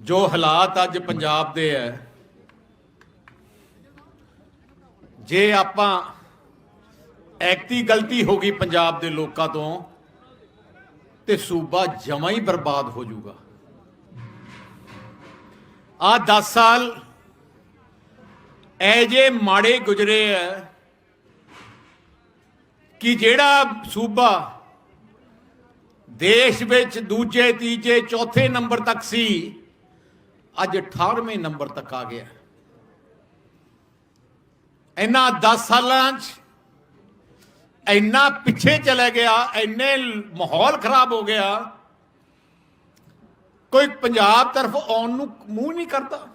ਜੋ ਹਾਲਾਤ ਅੱਜ ਪੰਜਾਬ ਦੇ ਹੈ, ਜੇ ਆਪਾਂ ਐਕਤੀ ਗਲਤੀ ਹੋ ਗਈ ਪੰਜਾਬ ਦੇ ਲੋਕਾਂ ਤੋਂ, ਤੇ ਸੂਬਾ ਜਮਾ ਹੀ ਬਰਬਾਦ ਹੋ ਜਾਊਗਾ। ਆ 10 ਸਾਲ ਐ ਜੇ ਮਾੜੇ ਗੁਜ਼ਰੇ ਐ ਕਿ ਜਿਹੜਾ ਸੂਬਾ ਦੇਸ਼ ਵਿੱਚ ਦੂਜੇ, ਤੀਜੇ, ਚੌਥੇ ਨੰਬਰ ਤੱਕ ਸੀ ਅੱਜ 18ਵੇਂ ਨੰਬਰ ਤੱਕ ਆ ਗਿਆ। ਇਹਨਾਂ 10 ਸਾਲਾਂ 'ਚ ਇੰਨਾ ਪਿੱਛੇ ਚਲੇ ਗਿਆ, ਇੰਨੇ ਮਾਹੌਲ ਖਰਾਬ ਹੋ ਗਿਆ। ਕੋਈ ਪੰਜਾਬ ਤਰਫ ਆਉਣ ਨੂੰ ਮੂੰਹ ਨਹੀਂ ਕਰਦਾ।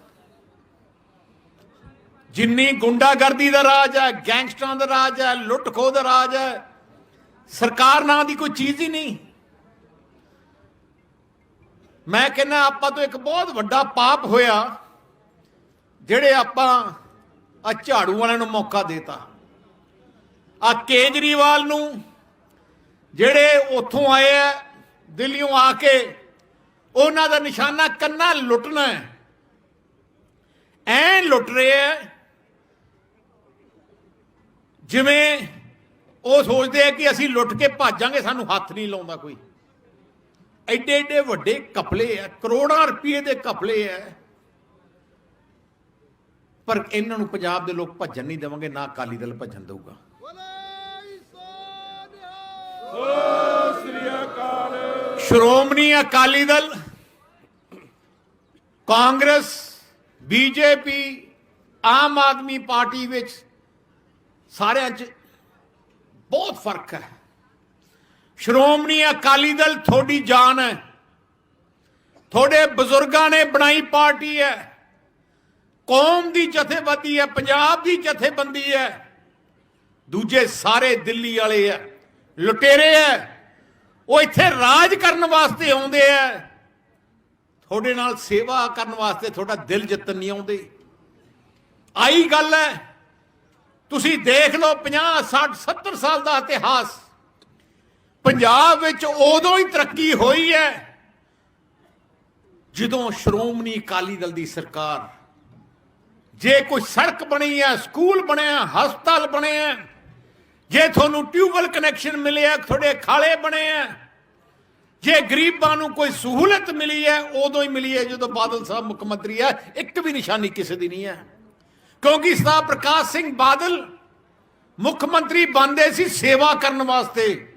ਜਿੰਨੀ ਗੁੰਡਾਗਰਦੀ ਦਾ ਰਾਜ ਹੈ, ਗੈਂਗਸਟਰਾਂ ਦਾ ਰਾਜ ਹੈ ਲੁੱਟ ਖੋਹ ਦਾ ਰਾਜ ਹੈ, ਸਰਕਾਰ ਨਾਂ ਦੀ ਕੋਈ ਚੀਜ਼ ਹੀ ਨਹੀਂ। ਮੈਂ ਕਹਿੰਦਾ ਆਪਾਂ ਤੋਂ ਇੱਕ ਬਹੁਤ ਵੱਡਾ ਪਾਪ ਹੋਇਆ, ਜਿਹੜੇ ਆਪਾਂ ਆ ਝਾੜੂ ਵਾਲਿਆਂ ਨੂੰ ਮੌਕਾ ਦੇਤਾ। ਆ ਕੇਜਰੀਵਾਲ ਨੂੰ ਜਿਹੜੇ ਉੱਥੋਂ ਆਏ ਆ, ਦਿੱਲੀੋਂ ਆ ਕੇ ਉਹਨਾਂ ਦਾ ਨਿਸ਼ਾਨਾ ਕੰਨਾ ਲੁੱਟਣਾ ਹੈ। ਐ ਲੁੱਟ ਰਹੇ ਆ, ਜਿਵੇਂ ਉਹ ਸੋਚਦੇ ਆ ਕਿ ਅਸੀਂ ਲੁੱਟ ਕੇ ਭਾਜਾਂਗੇ ਸਾਨੂੰ ਹੱਥ ਨਹੀਂ ਲਾਉਂਦਾ ਕੋਈ। ਐਡੇ ਐਡੇ ਵੱਡੇ ਕਪਲੇ ਆ ਕਰੋੜਾਂ ਰੁਪਏ ਦੇ ਕਪਲੇ ਆ ਪਰ ਇਹਨਾਂ ਨੂੰ ਪੰਜਾਬ ਦੇ ਲੋਕ ਭੱਜਣ ਨਹੀਂ ਦੇਵਾਂਗੇ, ਨਾ ਅਕਾਲੀ ਦਲ ਭੱਜਣ ਦੇਊਗਾ। ਸ਼੍ਰੋਮਣੀ ਅਕਾਲੀ ਦਲ, ਕਾਂਗਰਸ, ਬੀਜੇਪੀ, ਆਮ ਆਦਮੀ ਪਾਰਟੀ ਵਿੱਚ ਸਾਰਿਆਂ 'ਚ ਬਹੁਤ ਫ਼ਰਕ ਹੈ। ਸ਼੍ਰੋਮਣੀ ਅਕਾਲੀ ਦਲ ਤੁਹਾਡੀ ਜਾਨ ਹੈ। ਤੁਹਾਡੇ ਬਜ਼ੁਰਗਾਂ ਨੇ ਬਣਾਈ ਪਾਰਟੀ ਹੈ। ਕੌਮ ਦੀ ਜਥੇਬੰਦੀ ਹੈ, ਪੰਜਾਬ ਦੀ ਜਥੇਬੰਦੀ ਹੈ। ਦੂਜੇ ਸਾਰੇ ਦਿੱਲੀ ਵਾਲੇ ਆ ਲੁਟੇਰੇ ਆ ਉਹ ਇੱਥੇ ਰਾਜ ਕਰਨ ਵਾਸਤੇ ਆਉਂਦੇ ਆ ਤੁਹਾਡੇ ਨਾਲ ਸੇਵਾ ਕਰਨ ਵਾਸਤੇ ਤੁਹਾਡਾ ਦਿਲ ਜਿੱਤਣ ਨਹੀਂ ਆਉਂਦੇ। ਆਈ ਗੱਲ ਹੈ, ਤੁਸੀਂ ਦੇਖ ਲਓ 50 60 70 ਸਾਲ ਦਾ ਇਤਿਹਾਸ। ਪੰਜਾਬ ਵਿੱਚ ਉਦੋਂ ਹੀ ਤਰੱਕੀ ਹੋਈ ਹੈ ਜਦੋਂ ਸ਼੍ਰੋਮਣੀ ਅਕਾਲੀ ਦਲ ਦੀ ਸਰਕਾਰ ਜੇ ਕੋਈ ਸੜਕ ਬਣੀ ਹੈ, ਸਕੂਲ ਬਣਿਆ, ਹਸਪਤਾਲ ਬਣੇ ਹੈ, ਜੇ ਤੁਹਾਨੂੰ ਟਿਊਬਵੈਲ ਕਨੈਕਸ਼ਨ ਮਿਲਿਆ ਤੁਹਾਡੇ ਖਾਲੇ ਬਣੇ ਹੈ, ਜੇ ਗਰੀਬਾਂ ਨੂੰ ਕੋਈ ਸਹੂਲਤ ਮਿਲੀ ਹੈ, ਉਦੋਂ ਹੀ ਮਿਲੀ ਹੈ ਜਦੋਂ ਬਾਦਲ ਸਾਹਿਬ ਮੁੱਖ ਮੰਤਰੀ ਹੈ, ਇੱਕ ਵੀ ਨਿਸ਼ਾਨੀ ਕਿਸੇ ਦੀ ਨਹੀਂ ਹੈ। ਕਿਉਂਕਿ ਸਰਦਾਰ ਪ੍ਰਕਾਸ਼ ਸਿੰਘ ਬਾਦਲ ਮੁੱਖ ਮੰਤਰੀ ਬਣਦੇ ਸੀ ਸੇਵਾ ਕਰਨ ਵਾਸਤੇ।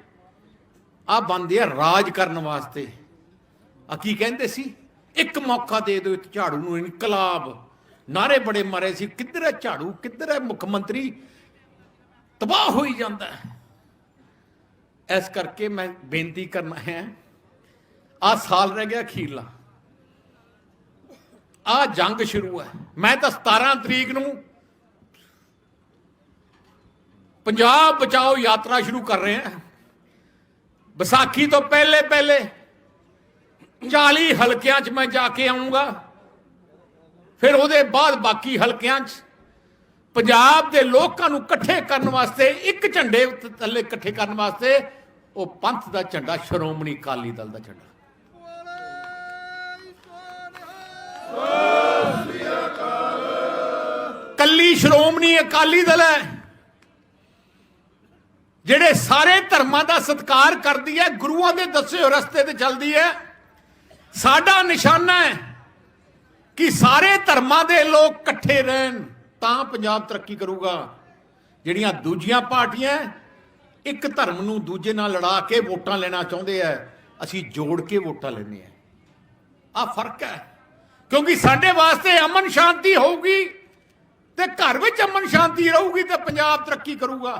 ਆ ਬੰਦੇ ਆ ਰਾਜ ਕਰਨ ਵਾਸਤੇ। ਆ ਕੀ ਕਹਿੰਦੇ ਸੀ? ਇੱਕ ਮੌਕਾ ਦੇ ਦਿਓ ਇੱਕ ਝਾੜੂ ਨੂੰ, ਇਨਕਲਾਬ। ਨਾਰੇ ਬੜੇ ਮਾਰੇ ਸੀ, ਕਿੱਧਰ ਹੈ ਝਾੜੂ, ਕਿੱਧਰ ਹੈ ਮੁੱਖ ਮੰਤਰੀ? ਤਬਾਹ ਹੋਈ ਜਾਂਦਾ ਇਸ ਕਰਕੇ ਮੈਂ ਬੇਨਤੀ ਕਰਨਾ ਹੈ ਆ ਸਾਲ ਰਹਿ ਗਿਆ ਅਖੀਰਲਾ ਆ ਜੰਗ ਸ਼ੁਰੂ ਹੈ। ਮੈਂ ਤਾਂ 17 ਤਰੀਕ ਨੂੰ ਪੰਜਾਬ ਬਚਾਓ ਯਾਤਰਾ ਸ਼ੁਰੂ ਕਰ ਰਹੇ ਹਾਂ। ਵਿਸਾਖੀ ਤੋਂ ਪਹਿਲੇ ਪਹਿਲੇ 40 ਹਲਕਿਆਂ 'ਚ ਮੈਂ ਜਾ ਕੇ ਆਉਂਗਾ। ਫਿਰ ਉਹਦੇ ਬਾਅਦ ਬਾਕੀ ਹਲਕਿਆਂ 'ਚ ਪੰਜਾਬ ਦੇ ਲੋਕਾਂ ਨੂੰ ਇਕੱਠੇ ਕਰਨ ਵਾਸਤੇ, ਇੱਕ ਝੰਡੇ ਥੱਲੇ ਇਕੱਠੇ ਕਰਨ ਵਾਸਤੇ ਉਹ ਪੰਥ ਦਾ ਝੰਡਾ, ਸ਼੍ਰੋਮਣੀ ਅਕਾਲੀ ਦਲ ਦਾ ਝੰਡਾ। ਕੱਲੀ ਸ਼੍ਰੋਮਣੀ ਅਕਾਲੀ ਦਲ ਹੈ। ਜਿਹੜੇ ਸਾਰੇ ਧਰਮਾਂ ਦਾ ਸਤਿਕਾਰ ਕਰਦੀ ਹੈ, ਗੁਰੂਆਂ ਦੇ ਦੱਸੇ ਹੋਏ ਰਸਤੇ ਤੇ ਚੱਲਦੀ ਹੈ। ਸਾਡਾ ਨਿਸ਼ਾਨਾ ਹੈ ਕਿ ਸਾਰੇ ਧਰਮਾਂ ਦੇ ਲੋਕ ਇਕੱਠੇ ਰਹਿਣ, ਤਾਂ ਪੰਜਾਬ ਤਰੱਕੀ ਕਰੂਗਾ। ਜਿਹੜੀਆਂ ਦੂਜੀਆਂ ਪਾਰਟੀਆਂ ਇੱਕ ਧਰਮ ਨੂੰ ਦੂਜੇ ਨਾਲ ਲੜਾ ਕੇ ਵੋਟਾਂ ਲੈਣਾ ਚਾਹੁੰਦੇ ਆ ਅਸੀਂ ਜੋੜ ਕੇ ਵੋਟਾਂ ਲੈਣੇ ਆ ਆ ਫ਼ਰਕ ਹੈ, ਕਿਉਂਕਿ ਸਾਡੇ ਵਾਸਤੇ ਅਮਨ ਸ਼ਾਂਤੀ ਹੋਊਗੀ ਤੇ ਘਰ ਵਿੱਚ ਅਮਨ ਸ਼ਾਂਤੀ ਰਹੂਗੀ ਤੇ ਪੰਜਾਬ ਤਰੱਕੀ ਕਰੂਗਾ।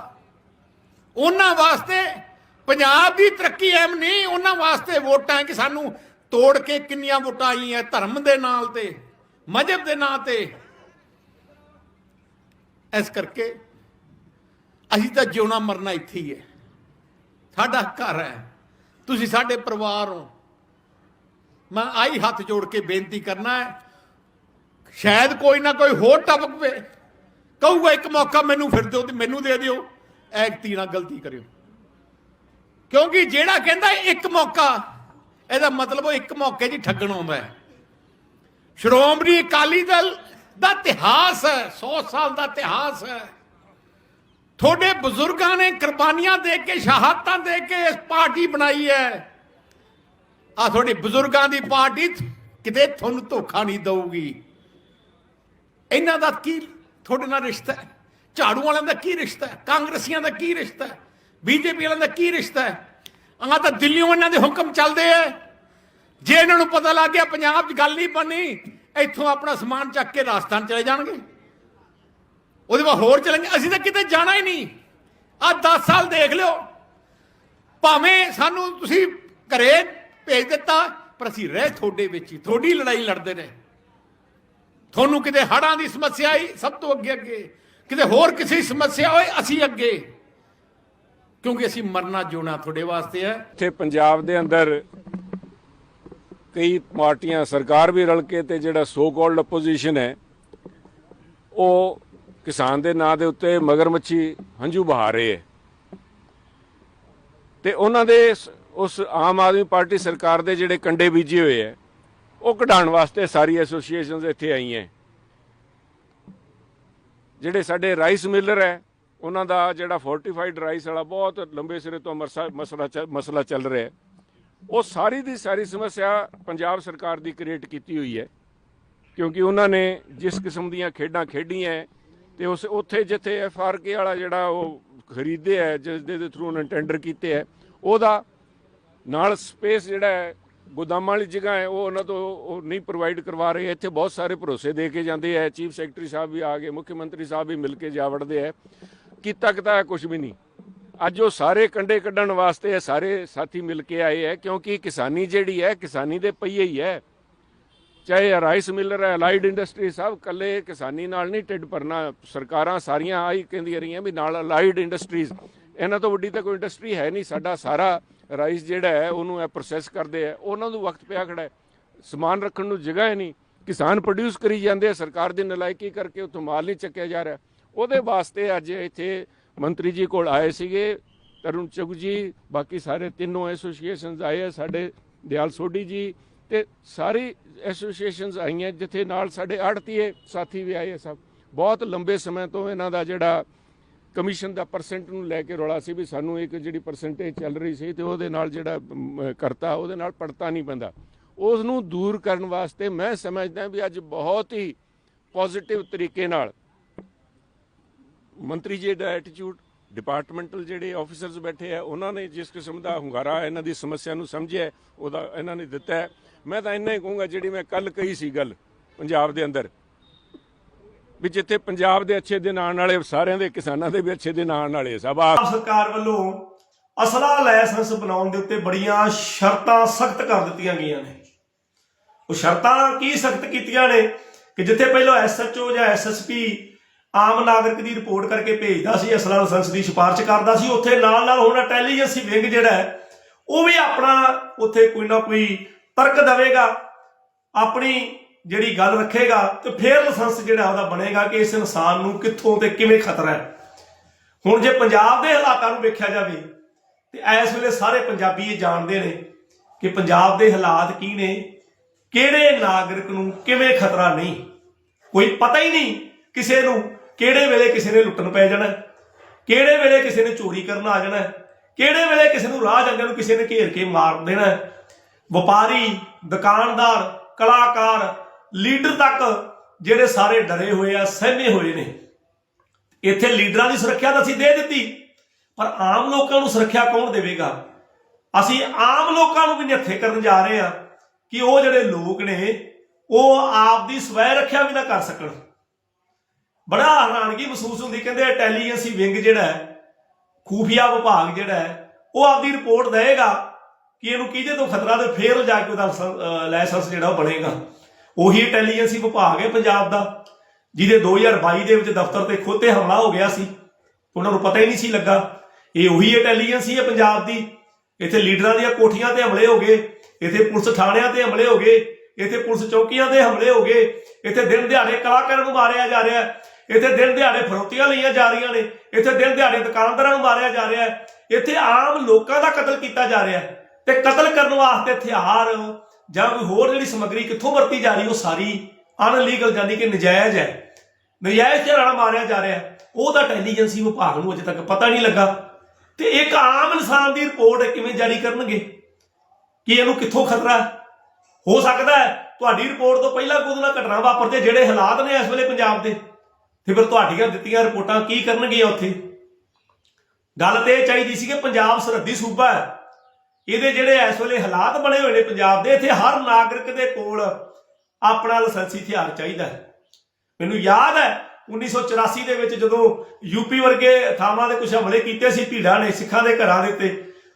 ਉਹਨਾਂ ਵਾਸਤੇ ਪੰਜਾਬ ਦੀ ਤਰੱਕੀ ਐਮ ਨਹੀਂ, ਉਹਨਾਂ ਵਾਸਤੇ ਵੋਟਾਂ ਕਿ ਸਾਨੂੰ ਤੋੜ ਕੇ ਕਿੰਨੀਆਂ ਵੋਟਾਂ ਆਈਆਂ ਧਰਮ ਦੇ ਨਾਲ ਤੇ, ਮਜਹਬ ਦੇ ਨਾਂ ਤੇ। ਇਸ ਕਰਕੇ ਅਸੀਂ ਤਾਂ ਜਿਉਣਾ ਮਰਨਾ ਇੱਥੇ ਹੀ ਹੈ। ਸਾਡਾ ਘਰ ਹੈ। ਤੁਸੀਂ ਸਾਡੇ ਪਰਿਵਾਰ ਹੋ। ਮੈਂ ਆਈ ਹੱਥ ਜੋੜ ਕੇ ਬੇਨਤੀ ਕਰਨਾ ਹੈ, ਸ਼ਾਇਦ ਕੋਈ ਨਾ ਕੋਈ ਹੋਰ ਟਪਕ ਪਏ ਕਹੂਗਾ, ਇੱਕ ਮੌਕਾ ਮੈਨੂੰ ਫਿਰ ਦਿਓ ਤੇ ਮੈਨੂੰ ਦੇ ਦਿਓ। ਐਕਤੀ ਨਾਲ ਗਲਤੀ ਕਰਿਓ। ਕਿਉਂਕਿ ਜਿਹੜਾ ਕਹਿੰਦਾ ਇੱਕ ਮੌਕਾ, ਇਹਦਾ ਮਤਲਬ ਉਹ ਇੱਕ ਮੌਕੇ 'ਚ ਹੀ ਠੱਗਣ ਆਉਂਦਾ ਹੈ। ਸ਼੍ਰੋਮਣੀ ਅਕਾਲੀ ਦਲ ਦਾ ਇਤਿਹਾਸ ਹੈ 100 ਸਾਲ ਦਾ ਇਤਿਹਾਸ ਹੈ। ਤੁਹਾਡੇ ਬਜ਼ੁਰਗਾਂ ਨੇ ਕੁਰਬਾਨੀਆਂ ਦੇ ਕੇ, ਸ਼ਹਾਦਤਾਂ ਦੇ ਕੇ ਇਸ ਪਾਰਟੀ ਬਣਾਈ ਹੈ। ਆ ਤੁਹਾਡੇ ਬਜ਼ੁਰਗਾਂ ਦੀ ਪਾਰਟੀ ਕਿਤੇ ਤੁਹਾਨੂੰ ਧੋਖਾ ਨਹੀਂ ਦਊਗੀ। ਇਹਨਾਂ ਦਾ ਕੀ, ਤੁਹਾਡੇ ਨਾਲ ਰਿਸ਼ਤਾ ਹੈ? ਝਾੜੂ ਵਾਲਿਆਂ ਦਾ ਕੀ ਰਿਸ਼ਤਾ ਹੈ? ਕਾਂਗਰਸੀਆਂ ਦਾ ਕੀ ਰਿਸ਼ਤਾ ਹੈ? ਬੀਜੇਪੀ ਵਾਲਿਆਂ ਦਾ ਕੀ ਰਿਸ਼ਤਾ ਹੈ? ਆ ਤਾਂ ਦਿੱਲੀੋਂ ਇਹਨਾਂ ਦੇ ਹੁਕਮ ਚੱਲਦੇ ਆ ਜੇ ਇਹਨਾਂ ਨੂੰ ਪਤਾ ਲੱਗ ਗਿਆ ਪੰਜਾਬ 'ਚ ਗੱਲ ਨਹੀਂ ਬਣੀ, ਇੱਥੋਂ ਆਪਣਾ ਸਮਾਨ ਚੱਕ ਕੇ ਰਾਜਸਥਾਨ ਚਲੇ ਜਾਣਗੇ। ਉਹਦੇ ਬਾਅਦ ਹੋਰ ਚਲਾਂਗੇ ਅਸੀਂ ਤਾਂ ਕਿਤੇ ਜਾਣਾ ਹੀ ਨਹੀਂ। ਆ 10 ਸਾਲ ਦੇਖ ਲਿਓ। ਭਾਵੇਂ ਸਾਨੂੰ ਤੁਸੀਂ ਘਰੇ ਭੇਜ ਦਿੱਤਾ, ਪਰ ਅਸੀਂ ਰਹਿ ਤੁਹਾਡੇ ਵਿੱਚ ਹੀ। ਤੁਹਾਡੀ ਲੜਾਈ ਲੜਦੇ ਨੇ ਤੁਹਾਨੂੰ ਕਿਤੇ ਹੜਾਂ ਦੀ ਸਮੱਸਿਆ ਆਈ, ਸਭ ਤੋਂ ਅੱਗੇ ਅੱਗੇ ਕਿਤੇ ਹੋਰ ਕਿਸੇ ਦੀ ਸਮੱਸਿਆ ਹੋਏ, ਅਸੀਂ ਅੱਗੇ। ਕਿਉਂਕਿ ਅਸੀਂ ਮਰਨਾ ਜਿਉਣਾ ਤੁਹਾਡੇ ਵਾਸਤੇ ਹੈ। ਇੱਥੇ ਪੰਜਾਬ ਦੇ ਅੰਦਰ ਕਈ ਪਾਰਟੀਆਂ ਸਰਕਾਰ ਵੀ ਰਲ ਕੇ ਤੇ ਜਿਹੜਾ ਸੋ ਕਾਲਡ ਆਪੋਜੀਸ਼ਨ ਹੈ, ਉਹ ਕਿਸਾਨ ਦੇ ਨਾਂ ਦੇ ਉੱਤੇ ਮਗਰਮੱਛੀ ਹੰਝੂ ਬਹਾ ਰਹੇ ਹੈ। ਤੇ ਉਹਨਾਂ ਦੇ ਉਸ ਆਮ ਆਦਮੀ ਪਾਰਟੀ ਸਰਕਾਰ ਦੇ ਜਿਹੜੇ ਕੰਡੇ ਬੀਜੇ ਹੋਏ ਹੈ, ਉਹ ਕਢਾਉਣ ਵਾਸਤੇ ਸਾਰੀ ਐਸੋਸੀਏਸ਼ਨਸ ਇੱਥੇ ਆਈਆਂ ਜਿਹੜੇ ਸਾਡੇ ਰਾਈਸ ਮਿਲਰ ਹੈ ਉਹਨਾਂ ਦਾ ਜਿਹੜਾ ਫੋਰਟੀਫਾਈਡ ਰਾਈਸ ਵਾਲਾ ਬਹੁਤ ਲੰਬੇ ਸਿਰੇ ਤੋਂ ਮਰਸਾ- ਮਸਲਾ ਚੱਲ- ਮਸਲਾ ਚੱਲ ਰਿਹਾ ਹੈ। ਉਹ ਸਾਰੀ ਦੀ ਸਾਰੀ ਸਮੱਸਿਆ ਪੰਜਾਬ ਸਰਕਾਰ ਦੀ ਕ੍ਰੀਏਟ ਕੀਤੀ ਹੋਈ ਹੈ। ਕਿਉਂਕਿ ਉਹਨਾਂ ਨੇ ਜਿਸ ਕਿਸਮ ਦੀਆਂ ਖੇਡਾਂ ਖੇਡੀਆਂ ਹੈ, ਤੇ ਉਸ ਉੱਥੇ ਜਿੱਥੇ ਐੱਫ ਆਰ ਕੇ ਵਾਲਾ ਜਿਹੜਾ ਉਹ ਖਰੀਦੇ ਹੈ ਜਿਸ ਦੇ ਦੇ ਥਰੂ ਉਹਨਾਂ ਨੇ ਟੈਂਡਰ ਕੀਤੇ ਹੈ ਉਹਦਾ ਨਾਲ ਸਪੇਸ ਜਿਹੜਾ ਹੈ ਗੋਦਾਮਾਂ ਵਾਲੀ ਜਗ੍ਹਾ ਹੈ, ਉਹ ਉਹਨਾਂ ਤੋਂ ਉਹ ਨਹੀਂ ਪ੍ਰੋਵਾਈਡ ਕਰਵਾ ਰਹੇ, ਇੱਥੇ ਬਹੁਤ ਸਾਰੇ ਭਰੋਸੇ ਦੇ ਕੇ ਜਾਂਦੇ ਹੈ ਚੀਫ ਸੈਕਟਰੀ ਸਾਹਿਬ ਵੀ ਆ ਗਏ, ਮੁੱਖ ਮੰਤਰੀ ਸਾਹਿਬ ਵੀ ਮਿਲ ਕੇ ਜਾ ਵੜਦੇ ਹੈ ਕੀਤਾ ਕਿਤਾ ਕੁਝ ਵੀ ਨਹੀਂ। ਅੱਜ ਉਹ ਸਾਰੇ ਕੰਡੇ ਕੱਢਣ ਵਾਸਤੇ ਇਹ ਸਾਰੇ ਸਾਥੀ ਮਿਲ ਕੇ ਆਏ ਹੈ ਕਿਉਂਕਿ ਕਿਸਾਨੀ ਜਿਹੜੀ ਹੈ, ਕਿਸਾਨੀ ਦੇ ਪਈਏ ਹੀ ਹੈ। ਚਾਹੇ ਰਾਈਸ ਮਿਲਰ ਹੈ ਅਲਾਈਡ ਇੰਡਸਟਰੀ ਸਭ ਕੱਲੇ ਕਿਸਾਨੀ ਨਾਲ ਨਹੀਂ ਢਿੱਡ ਭਰਨਾ, ਸਰਕਾਰਾਂ ਸਾਰੀਆਂ ਆਈ ਕਹਿੰਦੀਆਂ ਰਹੀਆਂ ਵੀ ਨਾਲ ਅਲਾਈਡ ਇੰਡਸਟਰੀਜ਼ ਇਹਨਾਂ ਤੋਂ ਵੱਡੀ ਤਾਂ ਕੋਈ ਇੰਡਸਟਰੀ ਹੈ ਨਹੀਂ, ਸਾਡਾ ਸਾਰਾ ਰਾਈਸ ਜਿਹੜਾ ਹੈ, ਉਹਨੂੰ ਇਹ ਪ੍ਰੋਸੈਸ ਕਰਦੇ ਆ। ਉਹਨਾਂ ਨੂੰ ਵਕਤ ਪਿਆ ਖੜਾ ਹੈ। ਸਮਾਨ ਰੱਖਣ ਨੂੰ ਜਗ੍ਹਾ ਹੈ ਨਹੀਂ। ਕਿਸਾਨ ਪ੍ਰੋਡਿਊਸ ਕਰੀ ਜਾਂਦੇ ਆ, ਸਰਕਾਰ ਦੀ ਨਲਾਇਕੀ ਕਰਕੇ ਉੱਥੋਂ ਮਾਲ ਨਹੀਂ ਚੱਕਿਆ ਜਾ ਰਿਹਾ। ਉਹਦੇ ਵਾਸਤੇ ਅੱਜ ਇੱਥੇ ਮੰਤਰੀ ਜੀ ਕੋਲ ਆਏ ਸੀਗੇ, ਤਰੁਣ ਚੁਗ ਜੀ, ਬਾਕੀ ਸਾਰੇ ਤਿੰਨੋਂ ਐਸੋਸੀਏਸ਼ਨਸ ਆਏ ਆ, ਸਾਡੇ ਦਿਆਲ ਸੋਢੀ ਜੀ ਤੇ ਸਾਰੀ ਐਸੋਸੀਏਸ਼ਨਸ ਆਈਆਂ, ਜਿੱਥੇ ਨਾਲ ਸਾਡੇ ਆੜਤੀਏ ਸਾਥੀ ਵੀ ਆਏ ਆ ਸਭ। ਬਹੁਤ ਲੰਬੇ ਸਮੇਂ ਤੋਂ ਇਹਨਾਂ ਦਾ ਜਿਹੜਾ ਕਮਿਸ਼ਨ ਦਾ ਪਰਸੈਂਟ ਨੂੰ ਲੈ ਕੇ ਰੌਲਾ ਸੀ ਵੀ ਸਾਨੂੰ ਇੱਕ ਜਿਹੜੀ ਪਰਸੈਂਟੇਜ ਚੱਲ ਰਹੀ ਸੀ ਤੇ ਉਹਦੇ ਨਾਲ ਜਿਹੜਾ ਕਰਤਾ, ਉਹਦੇ ਨਾਲ ਪੜਤਾ ਨਹੀਂ ਪੈਂਦਾ ਉਸ ਨੂੰ ਦੂਰ ਕਰਨ ਵਾਸਤੇ ਮੈਂ ਸਮਝਦਾ ਵੀ ਅੱਜ ਬਹੁਤ ਹੀ ਪੋਜ਼ਿਟਿਵ ਤਰੀਕੇ ਨਾਲ ਮੰਤਰੀ ਜੀ ਦਾ ਐਟੀਟਿਊਡ ਡਿਪਾਰਟਮੈਂਟਲ ਜਿਹੜੇ ਆਫੀਸਰਸ ਬੈਠੇ ਆ, ਉਹਨਾਂ ਨੇ ਜਿਸ ਕਿਸਮ ਦਾ ਹੁੰਗਾਰਾ ਇਹਨਾਂ ਦੀ ਸਮੱਸਿਆ ਨੂੰ ਸਮਝਿਆ, ਉਹਦਾ ਇਹਨਾਂ ਨੇ ਦਿੱਤਾ ਮੈਂ ਤਾਂ ਇੰਨਾ ਹੀ ਕਹੂੰਗਾ ਜਿਹੜੀ ਮੈਂ ਕੱਲ ਕਹੀ ਸੀ ਗੱਲ ਪੰਜਾਬ ਦੇ ਅੰਦਰ ਵੀ ਜਿੱਥੇ ਪੰਜਾਬ ਦੇ ਅੱਛੇ ਦਿਨ ਆਉਣ ਵਾਲੇ ਸਾਰਿਆਂ ਦੇ ਕਿਸਾਨਾਂ ਦੇ ਵੀ ਅੱਛੇ ਦਿਨ ਆਉਣ ਵਾਲੇ ਸਭ ਆ। ਸਰਕਾਰ ਵੱਲੋਂ ਅਸਲਾ ਲਾਇਸੈਂਸ ਬਣਾਉਣ ਦੇ ਉੱਤੇ ਬੜੀਆਂ ਸ਼ਰਤਾਂ ਸਖਤ ਕਰ ਦਿੱਤੀਆਂ ਗਈਆਂ ਨੇ। ਉਹ ਸ਼ਰਤਾਂ ਕੀ ਸਖਤ ਕੀਤੀਆਂ ਨੇ ਕਿ ਜਿੱਥੇ ਪਹਿਲਾਂ ਐਸਐਚਓ ਜਾਂ ਐਸਐਸਪੀ ਆਮ ਨਾਗਰਿਕ ਦੀ ਰਿਪੋਰਟ ਕਰਕੇ ਭੇਜਦਾ ਸੀ, ਅਸਲਾ ਲਾਇਸੈਂਸ ਦੀ ਸਿਫਾਰਿਸ਼ ਕਰਦਾ ਸੀ, ਉੱਥੇ ਨਾਲ ਨਾਲ ਹੁਣ ਇੰਟੈਲੀਜੈਂਸੀ ਵਿੰਗ ਜਿਹੜਾ ਹੈ, ਉਹ ਵੀ ਆਪਣਾ ਉੱਥੇ ਕੋਈ ਨਾ ਕੋਈ ਤਰਕ ਦੇਵੇਗਾ। ਆਪਣੀ ਜਿਹੜੀ ਗੱਲ ਰੱਖੇਗਾ ਤੇ ਫਿਰ ਲਾਇਸੈਂਸ ਜਿਹੜਾ ਉਹਦਾ ਬਣੇਗਾ ਕਿ ਇਸ ਇਨਸਾਨ ਨੂੰ ਕਿੱਥੋਂ ਤੇ ਕਿਵੇਂ ਖਤਰਾ ਹੈ। ਹੁਣ ਜੇ ਪੰਜਾਬ ਦੇ ਹਾਲਾਤਾਂ ਨੂੰ ਵੇਖਿਆ ਜਾਵੇ, ਤੇ ਇਸ ਵੇਲੇ ਸਾਰੇ ਪੰਜਾਬੀ ਇਹ ਜਾਣਦੇ ਨੇ ਕਿ ਪੰਜਾਬ ਦੇ ਹਾਲਾਤ ਕੀ ਨੇ, ਕਿਹੜੇ ਨਾਗਰਿਕ ਨੂੰ ਕਿਵੇਂ ਖਤਰਾ ਨਹੀਂ। ਕੋਈ ਪਤਾ ਹੀ ਨਹੀਂ ਕਿਸੇ ਨੂੰ ਕਿਹੜੇ ਵੇਲੇ ਕਿਸੇ ਨੇ ਲੁੱਟਣ ਪੈ ਜਾਣਾ, ਕਿਹੜੇ ਵੇਲੇ ਕਿਸੇ ਨੇ ਚੋਰੀ ਕਰਨ ਆ ਜਾਣਾ, ਕਿਹੜੇ ਵੇਲੇ ਕਿਸੇ ਨੂੰ ਰਾਹ ਜਾਂਦੇ ਨੂੰ ਕਿਸੇ ਨੇ ਘੇਰ ਕੇ ਮਾਰ ਦੇਣਾ। ਵਪਾਰੀ, ਦੁਕਾਨਦਾਰ, ਕਲਾਕਾਰ ਲੀਡਰ ਤੱਕ ਜਿਹੜੇ ਸਾਰੇ ਡਰੇ ਹੋਏ ਆ, ਸਹਿਮੇ ਹੋਏ ਨੇ। ਇੱਥੇ ਲੀਡਰਾਂ ਦੀ ਸੁਰੱਖਿਆ ਤਾਂ ਅਸੀਂ ਦੇ ਦਿੱਤੀ, ਪਰ ਆਮ ਲੋਕਾਂ ਨੂੰ ਸੁਰੱਖਿਆ ਕੌਣ ਦੇਵੇਗਾ? ਅਸੀਂ ਆਮ ਲੋਕਾਂ ਨੂੰ ਵੀ ਨਿਹੱਥੇ ਕਰਨ ਜਾ ਰਹੇ ਹਾਂ ਕਿ ਉਹ ਜਿਹੜੇ ਲੋਕ ਨੇ, ਉਹ ਆਪ ਦੀ ਸਵੈ ਰੱਖਿਆ ਵੀ ਨਾ ਕਰ ਸਕਣ। ਬੜਾ ਹੈਰਾਨਗੀ ਮਹਿਸੂਸ ਹੁੰਦੀ, ਕਹਿੰਦੇ ਇੰਟੈਲੀਜੈਂਸੀ ਵਿੰਗ ਜਿਹੜਾ ਹੈ, ਖੂਫੀਆ ਵਿਭਾਗ ਜਿਹੜਾ ਹੈ, ਉਹ ਆਪਦੀ ਰਿਪੋਰਟ ਦੇਵੇਗਾ ਕਿ ਇਹਨੂੰ ਕਿਹਦੇ ਤੋਂ ਖਤਰਾ ਤੇ ਫੇਰ ਜਾ ਕੇ ਉਹਦਾ ਲਾਇਸੈਂਸ ਜਿਹੜਾ ਉਹ ਬਣੇਗਾ। ਉਹੀ ਇੰਟੈਲੀਜੈਂਸੀ ਵਿਭਾਗ ਹੈ ਪੰਜਾਬ ਦਾ, ਜਿਹਦੇ 2022 ਦੇ ਵਿੱਚ ਦਫ਼ਤਰ ਤੇ ਖੁਦ ਤੇ ਹਮਲਾ ਹੋ ਗਿਆ ਸੀ। ਉਹਨਾਂ ਨੂੰ ਪਤਾ ਹੀ ਨਹੀਂ ਸੀ ਲੱਗਾ। ਇਹ ਉਹੀ ਇੰਟੈਲੀਜੈਂਸੀ ਹੈ ਪੰਜਾਬ ਦੀ। ਇੱਥੇ ਲੀਡਰਾਂ ਦੀਆਂ ਕੋਠੀਆਂ ਤੇ ਹਮਲੇ ਹੋ ਗਏ, ਇੱਥੇ ਪੁਲਿਸ ਥਾਣਿਆਂ ਤੇ ਹਮਲੇ ਹੋ ਗਏ, ਇੱਥੇ ਪੁਲਿਸ ਚੌਕੀਆਂ ਤੇ ਹਮਲੇ ਹੋ ਗਏ, ਇੱਥੇ ਦਿਨ ਦਿਹਾੜੇ ਕਲਾਕਾਰਾਂ ਨੂੰ ਮਾਰਿਆ ਜਾ ਰਿਹਾ ਇੱਥੇ ਦਿਨ ਦਿਹਾੜੇ ਫਰੋਤੀਆਂ ਲਈਆਂ ਜਾ ਰਹੀਆਂ ਨੇ, ਇੱਥੇ ਦਿਨ ਦਿਹਾੜੇ ਦੁਕਾਨਦਾਰਾਂ ਨੂੰ ਮਾਰਿਆ ਜਾ ਰਿਹਾ ਇੱਥੇ ਆਮ ਲੋਕਾਂ ਦਾ ਕਤਲ ਕੀਤਾ ਜਾ ਰਿਹਾ ਤੇ ਕਤਲ ਕਰਨ ਵਾਸਤੇ ਹਥਿਆਰ ਜਾਂ ਕੋਈ ਹੋਰ ਜਿਹੜੀ ਸਮੱਗਰੀ ਕਿੱਥੋਂ ਵਰਤੀ ਜਾ ਰਹੀ, ਉਹ ਸਾਰੀ ਅਨਲੀਗਲ ਯਾਨੀ ਕਿ ਨਜਾਇਜ਼ ਹੈ। ਨਜਾਇਜ਼ ਝਰਾਣਾ ਮਾਰਿਆ ਜਾ ਰਿਹਾ। ਹੈ। ਉਹਦਾ ਇੰਟੈਲੀਜੈਂਸੀ ਵਿਭਾਗ ਨੂੰ ਅਜੇ ਤੱਕ ਪਤਾ ਨਹੀਂ ਲੱਗਾ। ਤੇ ਇੱਕ ਆਮ ਇਨਸਾਨ ਦੀ ਰਿਪੋਰਟ ਕਿਵੇਂ ਜਾਰੀ ਕਰਨਗੇ? ਕਿ ਇਹਨੂੰ ਕਿੱਥੋਂ ਖਤਰਾ ਹੋ? ਸਕਦਾ ਹੈ ਤੁਹਾਡੀ ਰਿਪੋਰਟ ਤੋਂ ਪਹਿਲਾਂ ਕੋਈ ਨਾ ਘਟਨਾ ਵਾਪਰ ਜਿਹੜੇ ਹਾਲਾਤ ਨੇ ਇਸ ਵੇਲੇ ਪੰਜਾਬ ਦੇ। ਤੇ ਫਿਰ ਤੁਹਾਡੀਆਂ ਦਿੱਤੀਆਂ ਰਿਪੋਰਟਾਂ ਕੀ ਕਰਨਗੀਆਂ ਉੱਥੇ? ਗੱਲ ਤੇ ਇਹ ਚਾਹੀਦੀ ਸੀ ਕਿ ਪੰਜਾਬ ਸਰਹੱਦੀ ਸੂਬਾ ਹੈ। ਇਹਦੇ ਜਿਹੜੇ ਇਸ ਵੇਲੇ ਹਾਲਾਤ ਬਣੇ ਹੋਏ ਨੇ ਪੰਜਾਬ ਦੇ, ਇੱਥੇ ਹਰ ਨਾਗਰਿਕ ਦੇ ਕੋਲ ਆਪਣਾ ਲਾਇਸੈਂਸੀ ਹਥਿਆਰ ਚਾਹੀਦਾ ਹੈ। ਮੈਨੂੰ ਯਾਦ ਹੈ 1984 ਦੇ ਵਿੱਚ ਜਦੋਂ ਯੂਪੀ ਵਰਗੇ ਥਾਵਾਂ ਦੇ ਕੁਝ ਹਮਲੇ ਕੀਤੇ ਸੀ, ਭੀੜਾਂ ਨੇ ਸਿੱਖਾਂ ਦੇ ਘਰਾਂ ਦੇ ਉੱਤੇ।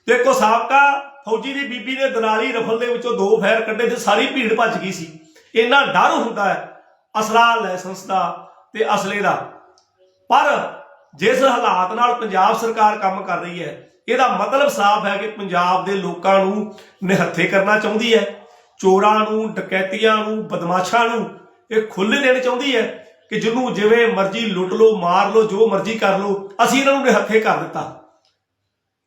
ਤੇ ਇੱਕੋ ਸਾਬਕਾ ਫੌਜੀ ਦੀ ਬੀਬੀ ਦੇ ਦਲਾਲੀ ਰਫਲ ਦੇ ਵਿੱਚੋਂ ਦੋ ਫੈਰ ਕੱਢੇ ਤੇ ਸਾਰੀ ਭੀੜ ਭੱਜ ਗਈ ਸੀ। ਇੰਨਾ ਡਰ ਹੁੰਦਾ ਹੈ, ਅਸਲਾ ਲਾਇਸੈਂਸ ਦਾ ਤੇ ਅਸਲੇ ਦਾ। ਪਰ ਜਿਸ ਹਾਲਾਤ ਨਾਲ ਪੰਜਾਬ ਸਰਕਾਰ ਕੰਮ ਕਰ ਰਹੀ ਹੈ ਇਹਦਾ ਮਤਲਬ ਸਾਫ਼ ਹੈ ਕਿ ਪੰਜਾਬ ਦੇ ਲੋਕਾਂ ਨੂੰ ਨਿਹੱਥੇ ਕਰਨਾ ਚਾਹੁੰਦੀ ਹੈ। ਚੋਰਾਂ ਨੂੰ, ਡਕੈਤੀਆਂ ਨੂੰ, ਬਦਮਾਸ਼ਾਂ ਨੂੰ ਇਹ ਖੁੱਲ੍ਹ ਦੇਣੀ ਚਾਹੁੰਦੀ ਹੈ ਕਿ ਜਿਹਨੂੰ ਜਿਵੇਂ ਮਰਜ਼ੀ ਲੁੱਟ ਲਓ, ਮਾਰ ਲਓ, ਜੋ ਮਰਜ਼ੀ ਕਰ ਲਓ, ਅਸੀਂ ਇਹਨਾਂ ਨੂੰ ਨਿਹੱਥੇ ਕਰ ਦਿੱਤਾ।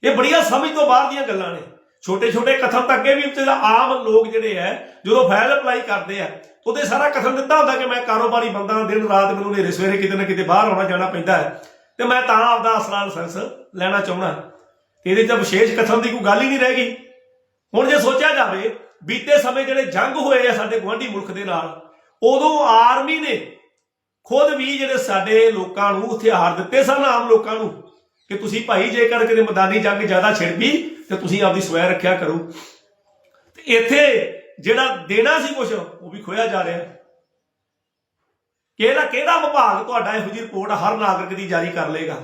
ਇਹ ਬੜੀਆਂ ਸਮਝ ਤੋਂ ਬਾਹਰ ਦੀਆਂ ਗੱਲਾਂ ਨੇ। ਛੋਟੇ ਛੋਟੇ ਕਥਨ ਤਾਂ ਅੱਗੇ ਵੀ ਉੱਤੇ ਆਮ ਲੋਕ ਜਿਹੜੇ ਹੈ, ਜਦੋਂ ਫਾਈਲ ਅਪਲਾਈ ਕਰਦੇ ਆ, ਉਹਦੇ ਸਾਰਾ ਕਥਨ ਦਿੱਤਾ ਹੁੰਦਾ ਕਿ ਮੈਂ ਕਾਰੋਬਾਰੀ ਬੰਦਾ, ਦਿਨ ਰਾਤ ਮੈਨੂੰ ਨੇਰੇ ਸਵੇਰੇ ਕਿਤੇ ਨਾ ਕਿਤੇ ਬਾਹਰ ਆਉਣਾ ਜਾਣਾ ਪੈਂਦਾ ਹੈ। ਤੇ ਮੈਂ ਤਾਂ ਆਪਦਾ ਅਸਲਾ ਲਾਇਸੈਂਸ ਲੈਣਾ ਚਾਹੁੰਦਾ। ਇਹਦੇ 'ਚ ਵਿਸ਼ੇਸ਼ ਕਥਨ ਦੀ ਕੋਈ ਗੱਲ ਹੀ ਨਹੀਂ ਰਹਿ ਗਈ। ਹੁਣ ਜੇ ਸੋਚਿਆ ਜਾਵੇ, ਬੀਤੇ ਸਮੇਂ ਜਿਹੜੇ ਜੰਗ ਹੋਏ ਆ ਸਾਡੇ ਗੁਆਂਢੀ ਮੁਲਕ ਦੇ ਨਾਲ, ਉਦੋਂ ਆਰਮੀ ਨੇ ਖੁਦ ਵੀ ਜਿਹੜੇ ਸਾਡੇ ਲੋਕਾਂ ਨੂੰ ਹਥਿਆਰ ਦਿੱਤੇ ਸਨ, ਆਮ ਲੋਕਾਂ ਨੂੰ, ਕਿ ਤੁਸੀਂ ਭਾਈ ਜੇਕਰ ਕਿਤੇ ਮੈਦਾਨੀ ਜੰਗ ਜ਼ਿਆਦਾ ਛਿੜ ਗਈ ਤੇ ਤੁਸੀਂ ਆਪਦੀ ਸਵੈ ਰੱਖਿਆ ਕਰੋ। ਤੇ ਇੱਥੇ ਜਿਹੜਾ ਦੇਣਾ ਸੀ ਕੁਝ ਉਹ ਵੀ ਖੋਇਆ ਜਾ ਰਿਹਾ। ਕਿਹੜਾ ਕਿਹੜਾ ਵਿਭਾਗ ਤੁਹਾਡਾ ਇਹੋ ਜਿਹੀ ਰਿਪੋਰਟ ਹਰ ਨਾਗਰਿਕ ਦੀ ਜਾਰੀ ਕਰ ਲੇਗਾ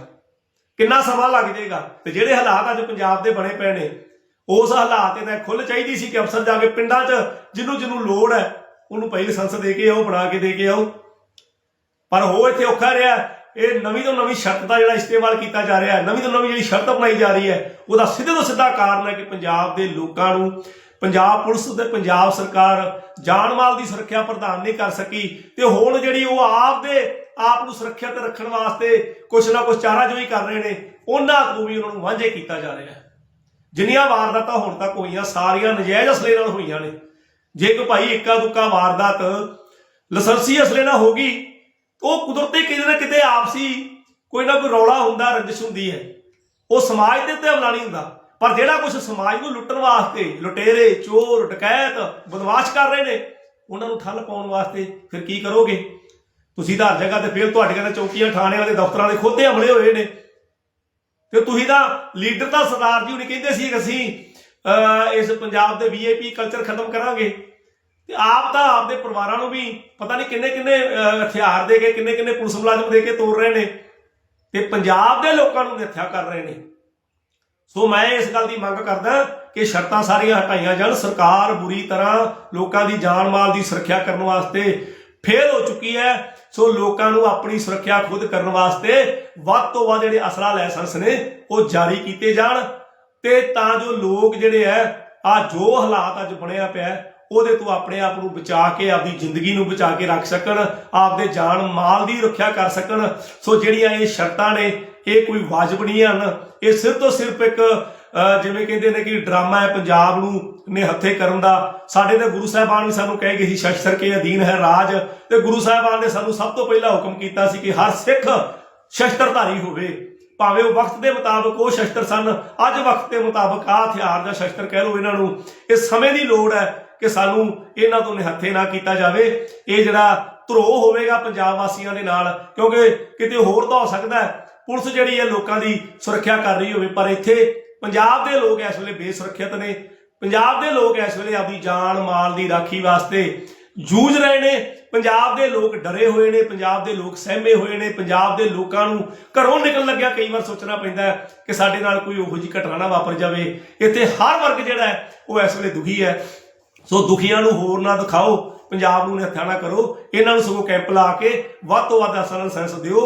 ਕਿੰਨਾ ਸਮਾਂ ਲੱਗ ਜਾਏਗਾ? ਤੇ ਜਿਹੜੇ ਹਾਲਾਤ ਅੱਜ ਪੰਜਾਬ ਦੇ ਬਣੇ ਪਏ ਨੇ, ਉਸ ਹਾਲਾਤ ਤੇ ਤਾਂ ਖੁੱਲ ਚਾਹੀਦੀ ਸੀ ਕਿ ਅਫਸਰ ਜਾ ਕੇ ਪਿੰਡਾਂ 'ਚ ਜਿਹਨੂੰ ਜਿਹਨੂੰ ਲੋੜ ਹੈ, ਉਹਨੂੰ ਪਹਿਲੀ ਲਾਇਸੈਂਸ ਦੇ ਕੇ ਆਓ, ਬਣਾ ਕੇ ਦੇ ਕੇ ਆਓ। ਪਰ ਉਹ ਇੱਥੇ ਔਖਾ ਰਿਹਾ ਇਹ ਨਵੀਂ ਤੋਂ ਨਵੀਂ ਸ਼ਰਤ ਦਾ ਜਿਹੜਾ ਇਸਤੇਮਾਲ ਕੀਤਾ ਜਾ ਰਿਹਾ ਹੈ, ਨਵੀਂ ਤੋਂ ਨਵੀਂ ਜਿਹੜੀ ਸ਼ਰਤ ਅਪਣਾਈ ਜਾ ਰਹੀ ਹੈ, ਉਹਦਾ ਸਿੱਧੇ ਤੋਂ ਸਿੱਧਾ ਕਾਰਨ ਹੈ ਕਿ ਪੰਜਾਬ ਦੇ ਲੋਕਾਂ ਨੂੰ ਪੰਜਾਬ ਪੁਲਿਸ ਤੇ ਪੰਜਾਬ ਸਰਕਾਰ ਜਾਨ ਮਾਲ ਦੀ ਸੁਰੱਖਿਆ ਪ੍ਰਦਾਨ ਨਹੀਂ ਕਰ ਸਕੀ ਤੇ ਹੁਣ ਜਿਹੜੀ ਉਹ ਆਪ ਦੇ ਆਪ ਨੂੰ ਸੁਰੱਖਿਅਤ ਰੱਖਣ ਵਾਸਤੇ ਕੁਛ ਨਾ ਕੁਛ ਚਾਰਾਜੋਈ ਕਰ ਰਹੇ ਨੇ, ਉਹਨਾਂ ਤੋਂ ਵੀ ਉਹਨਾਂ ਨੂੰ ਵਾਂਝੇ ਕੀਤਾ ਜਾ ਰਿਹਾ ਹੈ। ਜਿੰਨੀਆਂ ਵਾਰਦਾਤਾਂ ਹੁਣ ਤੱਕ ਹੋਈਆਂ, ਸਾਰੀਆਂ ਨਜਾਇਜ਼ ਅਸਲੇ ਨਾਲ ਹੋਈਆਂ ਨੇ। ਜੇ ਕੋਈ ਭਾਈ ਇੱਕਾ ਦੁੱਕਾ ਵਾਰਦਾਤ ਲਸਰਸੀ ਅਸਲੇ ਨਾਲ ਹੋ ਗਈ, ਉਹ ਕੁਦਰਤੀ ਕਿਤੇ ਨਾ ਕਿਤੇ ਆਪਸੀ ਕੋਈ ਨਾ ਕੋਈ ਰੌਲਾ ਹੁੰਦਾ, ਰੰਜਿਸ਼ ਹੁੰਦੀ ਹੈ। ਉਹ ਸਮਾਜ ਦੇ ਉੱਤੇ ਹਮਲਾ ਨਹੀਂ ਹੁੰਦਾ। ਪਰ ਜਿਹੜਾ ਕੁਝ ਸਮਾਜ ਨੂੰ ਲੁੱਟਣ ਵਾਸਤੇ ਲੁਟੇਰੇ, ਚੋਰ, ਡਕੈਤ, ਬਦਮਾਸ਼ ਕਰ ਰਹੇ ਨੇ, ਉਹਨਾਂ ਨੂੰ ਠੱਲ ਪਾਉਣ ਵਾਸਤੇ ਫਿਰ ਕੀ ਕਰੋਗੇ? ਤੁਸੀਂ ਤਾਂ ਹਰ ਜਗ੍ਹਾ ਤੇ ਫਿਰ ਤੁਹਾਡੀਆਂ ਤਾਂ ਚੌਕੀਆਂ, ਥਾਣਿਆਂ ਦੇ ਦਫ਼ਤਰਾਂ ਦੇ ਖੋਤੇ ਹਮਲੇ ਹੋਏ ਨੇ। ਤੇ ਤੁਸੀਂ ਤਾਂ ਲੀਡਰ ਤਾਂ ਸਰਦਾਰ ਜੀ ਹੁਣੇ ਕਹਿੰਦੇ ਸੀ ਅਸੀਂ ਇਸ ਪੰਜਾਬ ਦੇ ਵੀਆਈਪੀ ਕਲਚਰ ਖਤਮ ਕਰਾਂਗੇ। ਤੇ ਆਪ ਤਾਂ ਆਪਦੇ ਪਰਿਵਾਰਾਂ ਨੂੰ ਵੀ ਪਤਾ ਨਹੀਂ ਕਿੰਨੇ ਕਿੰਨੇ ਹਥਿਆਰ ਦੇ ਕੇ, ਕਿੰਨੇ ਕਿੰਨੇ ਪੁਲਿਸ ਮੁਲਾਜ਼ਮ ਦੇ ਕੇ ਤੋੜ ਰਹੇ ਨੇ। ਤੇ ਪੰਜਾਬ ਦੇ ਲੋਕਾਂ ਨੂੰ ਨਿਹੱਥਿਆ ਕਰ ਰਹੇ ਨੇ। ਸੋ ਮੈਂ ਇਸ ਗੱਲ ਦੀ ਮੰਗ ਕਰਦਾ ਕਿ ਸ਼ਰਤਾਂ ਸਾਰੀਆਂ ਹਟਾਈਆਂ ਜਾਣ, ਸਰਕਾਰ ਬੁਰੀ ਤਰ੍ਹਾਂ ਲੋਕਾਂ ਦੀ ਜਾਨ ਮਾਲ ਦੀ ਸੁਰੱਖਿਆ ਕਰਨ ਵਾਸਤੇ ਫੇਲ ਹੋ ਚੁੱਕੀ ਹੈ। ਸੋ ਲੋਕਾਂ ਨੂੰ ਆਪਣੀ ਸੁਰੱਖਿਆ ਖੁਦ ਕਰਨ ਵਾਸਤੇ ਵੱਧ ਤੋਂ ਵੱਧ ਜਿਹੜੇ ਅਸਲਾ ਲਾਇਸੈਂਸ ਨੇ, ਉਹ ਜਾਰੀ ਕੀਤੇ ਜਾਣ। ਤੇ ਤਾਂ ਜੋ ਲੋਕ ਜਿਹੜੇ ਐ ਆ ਜੋ ਹਾਲਾਤ ਅੱਜ ਬਣਿਆ ਪਿਆ ਉਹਦੇ ਤੋਂ ਆਪਣੇ ਆਪ ਨੂੰ ਬਚਾ ਕੇ, ਆਪਦੀ ਜ਼ਿੰਦਗੀ ਨੂੰ ਬਚਾ ਕੇ ਰੱਖ ਸਕਣ, ਆਪਦੇ ਜਾਨ ਮਾਲ ਦੀ ਰੱਖਿਆ ਕਰ ਸਕਣ। ਸੋ ਜਿਹੜੀਆਂ ਇਹ ਸ਼ਰਤਾਂ ਨੇ ਇਹ ਕੋਈ ਵਾਜਬ ਨਹੀਂ ਹਨ। ਇਹ ਸਿਰਫ ਤੋਂ ਸਿਰਫ ਇੱਕ ਜਿਵੇਂ ਕਹਿੰਦੇ ਨੇ ਕਿ ਡਰਾਮਾ ਹੈ ਪੰਜਾਬ ਨੂੰ ਨਿਹੱਥੇ ਕਰਨ ਦਾ। ਸਾਡੇ ਤੇ ਗੁਰੂ ਸਾਹਿਬਾਨ ਵੀ ਸਾਨੂੰ ਕਹਿ ਗਏ ਸੀ ਸ਼ਸਤਰ ਕੇ ਅਧੀਨ ਹੈ ਰਾਜ। ਤੇ ਗੁਰੂ ਸਾਹਿਬਾਨ ਨੇ ਸਾਨੂੰ ਸਭ ਤੋਂ ਪਹਿਲਾਂ ਹੁਕਮ ਕੀਤਾ ਸੀ ਕਿ ਹਰ ਸਿੱਖ ਸ਼ਸਤਰਧਾਰੀ ਹੋਵੇ। ਭਾਵੇਂ ਉਹ ਵਕਤ ਦੇ ਮੁਤਾਬਕ ਉਹ ਸ਼ਸਤਰ ਸਨ, ਅੱਜ ਵਕਤ ਦੇ ਮੁਤਾਬਕ ਆ ਹਥਿਆਰ ਜਾਂ ਸ਼ਸਤਰ ਕਹਿ ਲਓ ਇਹਨਾਂ ਨੂੰ। ਇਹ ਸਮੇਂ ਦੀ ਲੋੜ ਹੈ ਕਿ ਸਾਨੂੰ ਇਹਨਾਂ ਤੋਂ ਨਿਹੱਥੇ ਨਾ ਕੀਤਾ ਜਾਵੇ। ਇਹ ਜਿਹੜਾ ਧਰੋਹ ਹੋਵੇਗਾ ਪੰਜਾਬ ਵਾਸੀਆਂ ਦੇ ਨਾਲ, ਕਿਉਂਕਿ ਕਿਤੇ ਹੋਰ ਤਾਂ ਹੋ ਸਕਦਾ ਪੁਲਿਸ ਜਿਹੜੀ ਹੈ ਲੋਕਾਂ ਦੀ ਸੁਰੱਖਿਆ ਕਰ ਰਹੀ ਹੋਵੇ, ਪਰ ਇੱਥੇ ਪੰਜਾਬ ਦੇ ਲੋਕ ਇਸ ਵੇਲੇ ਬੇਸੁਰੱਖਿਅਤ ਨੇ। ਪੰਜਾਬ ਦੇ ਲੋਕ ਇਸ ਵੇਲੇ ਆਪਣੀ ਜਾਨ ਮਾਲ ਦੀ ਰਾਖੀ ਵਾਸਤੇ ਜੂਝ ਰਹੇ ਨੇ। ਪੰਜਾਬ ਦੇ ਲੋਕ ਡਰੇ ਹੋਏ ਨੇ, ਪੰਜਾਬ ਦੇ ਲੋਕ ਸਹਿਮੇ ਹੋਏ ਨੇ, ਪੰਜਾਬ ਦੇ ਲੋਕਾਂ ਨੂੰ ਘਰੋਂ ਨਿਕਲਣ ਲੱਗਿਆ। ਕਈ ਵਾਰ ਸੋਚਣਾ ਪੈਂਦਾ ਹੈ ਕਿ ਸਾਡੇ ਨਾਲ ਕੋਈ ਉਹੋ ਜਿਹੀ ਘਟਨਾ ਨਾ ਵਾਪਰ ਜਾਵੇ। ਇੱਥੇ ਹਰ ਵਰਗ ਜਿਹੜਾ ਹੈ, ਉਹ ਇਸ ਵੇਲੇ ਦੁਖੀ ਹੈ। ਸੋ ਦੁਖੀਆਂ ਨੂੰ ਹੋਰ ਨਾ ਦਿਖਾਓ, ਪੰਜਾਬ ਨੂੰ ਨਿਹੱਥਾ ਨਾ ਕਰੋ। ਇਹਨਾਂ ਨੂੰ ਸਗੋਂ ਕੈਂਪ ਲਾ ਕੇ ਵੱਧ ਤੋਂ ਵੱਧ ਅਸਲ ਲਾਇਸੈਂਸ ਦਿਓ।